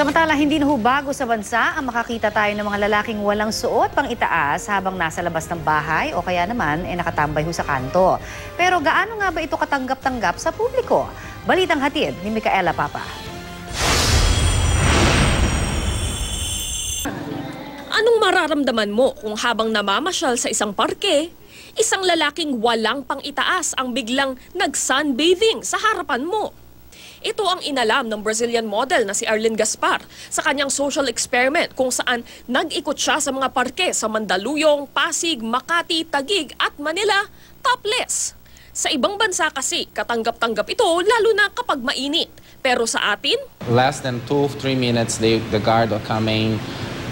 Samantala, hindi na bago sa bansa ang makakita tayo ng mga lalaking walang suot pang itaas habang nasa labas ng bahay o kaya naman eh, nakatambay ho sa kanto. Pero gaano nga ba ito katanggap-tanggap sa publiko? Balitang hatid ni Micaela Papa. Anong mararamdaman mo kung habang namamasyal sa isang parke, isang lalaking walang pang itaas ang biglang nag-sunbathing sa harapan mo? Ito ang inalam ng Brazilian model na si Arlene Gaspar sa kanyang social experiment kung saan nag-ikot siya sa mga parke sa Mandaluyong, Pasig, Makati, Tagig at Manila topless. Sa ibang bansa kasi, katanggap-tanggap ito lalo na kapag mainit. Pero sa atin, less than two, three minutes, they, the guard were coming,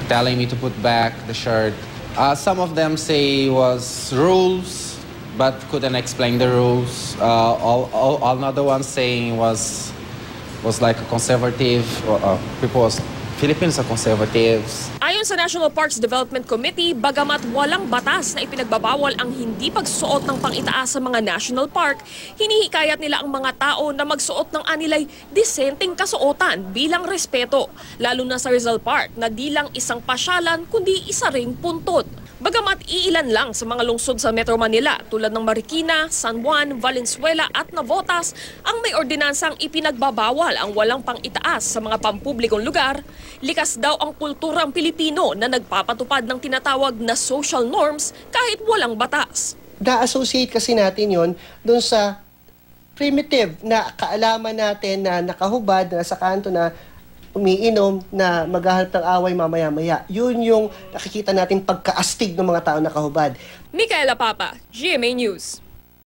telling me to put back the shirt. Uh, some of them say was rules, but couldn't explain the rules. Uh, all, all, another one saying was was like a conservative. Uh, people was Filipinos are conservatives. Ayon sa National Parks Development Committee, bagamat walang batas na ipinagbabawal ang hindi pagsuot ng pangitaas sa mga national park, hinihikayat nila ang mga tao na magsuot ng anilay disenteng kasuotan bilang respeto, lalo na sa Rizal Park na di lang isang pasyalan kundi isa ring puntod. Bagamat iilan lang sa mga lungsod sa Metro Manila tulad ng Marikina, San Juan, Valenzuela at Navotas ang may ordinansang ipinagbabawal ang walang pang-itaas sa mga pampublikong lugar, likas daw ang kulturang Pilipino na nagpapatupad ng tinatawag na social norms kahit walang batas. Na-associate kasi natin yon dun sa primitive na kaalaman natin na nakahubad, na sa kanto na umiinom na maghahanap ng away mamaya-maya. Yun yung nakikita natin pagkaastig ng mga tao nakahubad. Micaela Papa, GMA News.